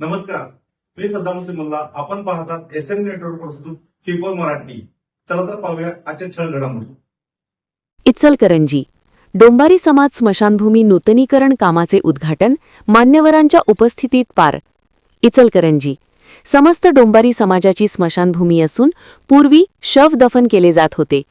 नमस्कार. मी सद्दाम सिमल्ला आपण पाहतात एस एम नेटवर्क प्रस्तुत फिफोर मराठी. चला तर पाहूया आजच्या ठळ घडामोडी. इचलकरंजी. डोंबारी समाज स्मशानभूमी नूतनीकरण कामाचे उद्घाटन मान्यवरांच्या उपस्थितीत पार. इचलकरंजी. समस्त डोंबारी समाजाची स्मशानभूमी असून पूर्वी शव दफन केले जात होते.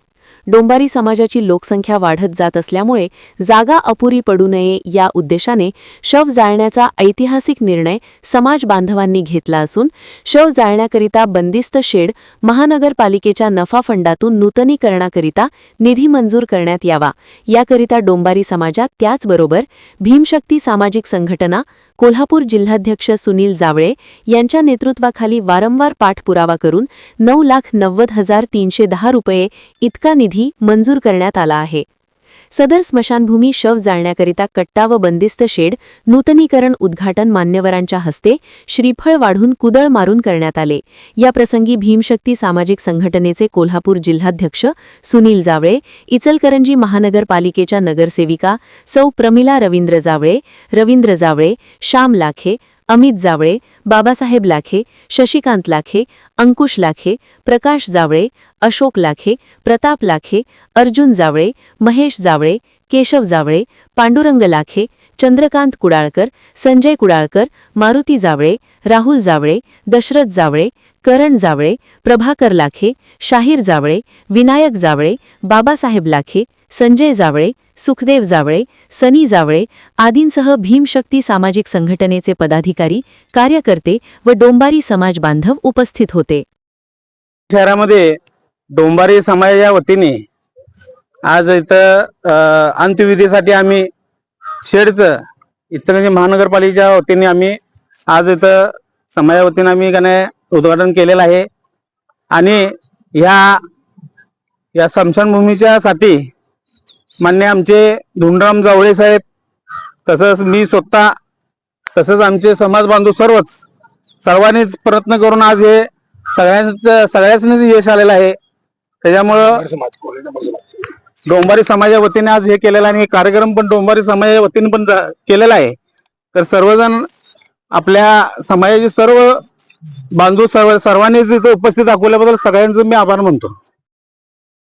डोंबारी समाजाची लोकसंख्या वाढत जात असल्यामुळे जागा अपुरी पडू नये या उद्देशाने शव जाळण्याचा ऐतिहासिक निर्णय समाज बांधवांनी घेतला असून शव जाळण्याकरिता बंदिस्त शेड महानगरपालिकेच्या नफा फंडातून नूतनीकरणाकरिता निधी मंजूर करण्यात यावा. याकरिता डोंबारी समाजात त्याचबरोबर भीमशक्ती सामाजिक संघटना कोल्हापूर जिल्हाध्यक्ष सुनील जावळे यांच्या नेतृत्वाखाली वारंवार पाठपुरावा करून नऊ लाख नव्वद हजार तीनशे दहा रुपये इतका निधी मंजूर करण्यात आला आहे. सदर स्मशानभूमी शव जाळण्याकरिता कट्टा व बंदिस्त शेड नूतनीकरण उद्घाटन मान्यवरांच्या हस्ते श्रीफळ वाढून कुदळ मारून करण्यात आले. या प्रसंगी भीमशक्ती सामाजिक संघटनेचे कोल्हापूर जिल्हाध्यक्ष सुनील जावळे इचलकरंजी महानगरपालिकेच्या नगरसेविका सौ प्रमिला रवींद्र जावळे रवींद्र जावळे श्याम लाखे अमित जावळे बाबासाहेब लाखे शशिकांत लाखे अंकुश लाखे प्रकाश जावळे अशोक लाखे प्रताप लाखे अर्जुन जावळे महेश जावळे केशव जावळे पांडुरंग लाखे चंद्रकांत कुडाळकर संजय कुडाळकर मारुती जावळे राहुल जावळे दशरथ जावळे करण जावळे प्रभाकर लाखे शाहीर जावळे विनायक जावळे बाबासाहेब लाखे संजय जावळे सुखदेव जावळे सनी जावळे आदींसह भीमशक्ती सामाजिक संघटनेचे पदाधिकारी कार्यकर्ते व डोंबारी समाज बांधव उपस्थित होते. शहरामध्ये डोंबारी समाजाच्या वतीने आज इथं अंत्यविधीसाठी आम्ही शेडचं इचलकरंजी म्हणजे महानगरपालिकेच्या वतीने आम्ही आज इथं समाजा वतीने आम्ही का नाही उद्घाटन केलेलं आहे. आणि ह्या या स्मशानभूमीच्या साठी मान्य आमचे धुंडराम जावळे साहेब तसंच मी स्वतः तसंच आमचे समाज बांधव सर्वच सर्वांनीच प्रयत्न करून आज हे सगळ्यांच सगळ्याच यश आलेलं आहे. त्याच्यामुळं डोंबारी समाजा वतीने आज हे केलेलं आहे आणि हे कार्यक्रम पण डोंबारी समाजा वतीने पण केलेला आहे. तर सर्वजण आपल्या समाजाचे सर्व बांधव सर्व सर्वांनी इथं उपस्थित दाखवल्याबद्दल सगळ्यांचं मी आभार मानतो.